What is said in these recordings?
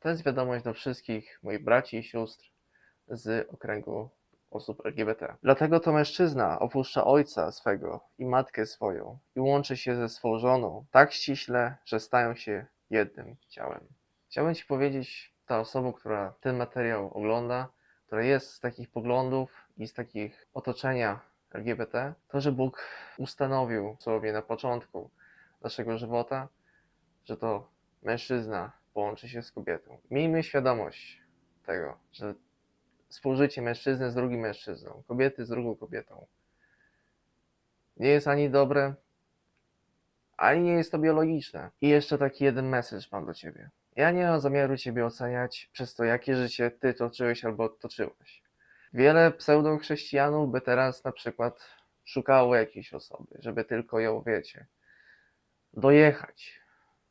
To jest wiadomość do wszystkich moich braci i sióstr z okręgu osób LGBT. Dlatego to mężczyzna opuszcza ojca swego i matkę swoją i łączy się ze swą żoną tak ściśle, że stają się jednym ciałem. Chciałbym Ci powiedzieć, ta osoba, która ten materiał ogląda, która jest z takich poglądów i z takich otoczenia LGBT, to, że Bóg ustanowił sobie na początku naszego żywota, że to mężczyzna połączy się z kobietą. Miejmy świadomość tego, że współżycie mężczyzny z drugim mężczyzną, kobiety z drugą kobietą nie jest ani dobre, ani nie jest to biologiczne. I jeszcze taki jeden message mam do ciebie. Ja nie mam zamiaru ciebie oceniać przez to, jakie życie ty toczyłeś albo toczyłeś. Wiele pseudo-chrześcijanów by teraz na przykład szukało jakiejś osoby, żeby tylko ją, wiecie, dojechać.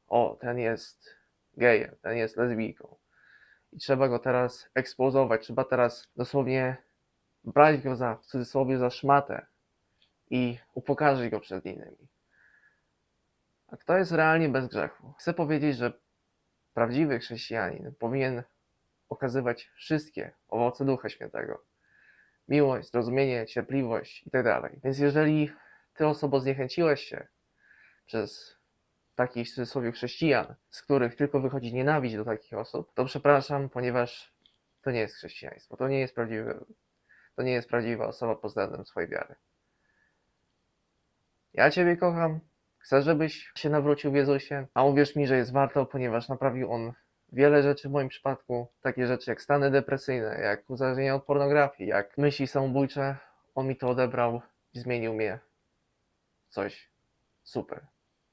O, ten jest gejem, ten jest lesbijką. I trzeba go teraz ekspozować, trzeba teraz dosłownie brać go za, w cudzysłowie, za szmatę i upokarzyć go przed innymi. A kto jest realnie bez grzechu? Chcę powiedzieć, że prawdziwy chrześcijanin powinien okazywać wszystkie owoce Ducha Świętego. Miłość, zrozumienie, cierpliwość itd. Więc jeżeli ty osobo zniechęciłeś się przez takich w cudzysłowie chrześcijan, z których tylko wychodzi nienawiść do takich osób, to przepraszam, ponieważ to nie jest chrześcijaństwo. To nie jest prawdziwe, to nie jest prawdziwa osoba pod względem swojej wiary. Ja Ciebie kocham. Chcę, żebyś się nawrócił w Jezusie, a uwierz mi, że jest warto, ponieważ naprawił On wiele rzeczy w moim przypadku, takie rzeczy jak stany depresyjne, jak uzależnienie od pornografii, jak myśli samobójcze. On mi to odebrał i zmienił mnie coś super.